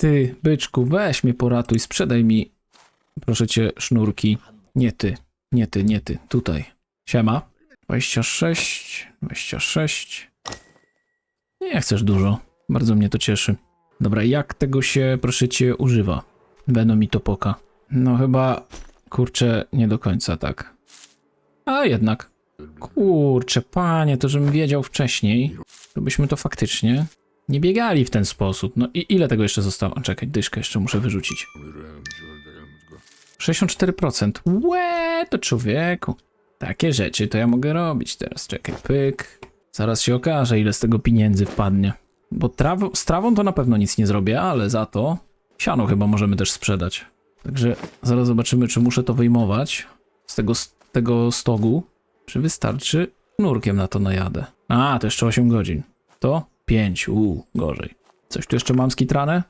Ty, byczku, weź mnie poratuj, sprzedaj mi, proszę cię, sznurki. Nie ty, nie ty, nie ty, tutaj. Siema. 26, 26. Nie chcesz dużo, bardzo mnie to cieszy. Dobra, jak tego się, proszę cię, używa? Będą mi to poka. No chyba, kurczę, nie do końca tak. A jednak. Kurczę, panie, to żebym wiedział wcześniej, to byśmy to faktycznie nie biegali w ten sposób. No i ile tego jeszcze zostało? Czekaj, dyszkę jeszcze muszę wyrzucić. 64%. Łe, to człowieku. Takie rzeczy to ja mogę robić teraz. Czekaj, pyk. Zaraz się okaże, ile z tego pieniędzy wpadnie. Bo traw z trawą to na pewno nic nie zrobię, ale za to siano chyba możemy też sprzedać. Także zaraz zobaczymy, czy muszę to wyjmować z tego, z tego stogu, czy wystarczy nurkiem na to najadę. A, to jeszcze 8 godzin. To 5, uuu, gorzej. Coś tu jeszcze mam skitrane?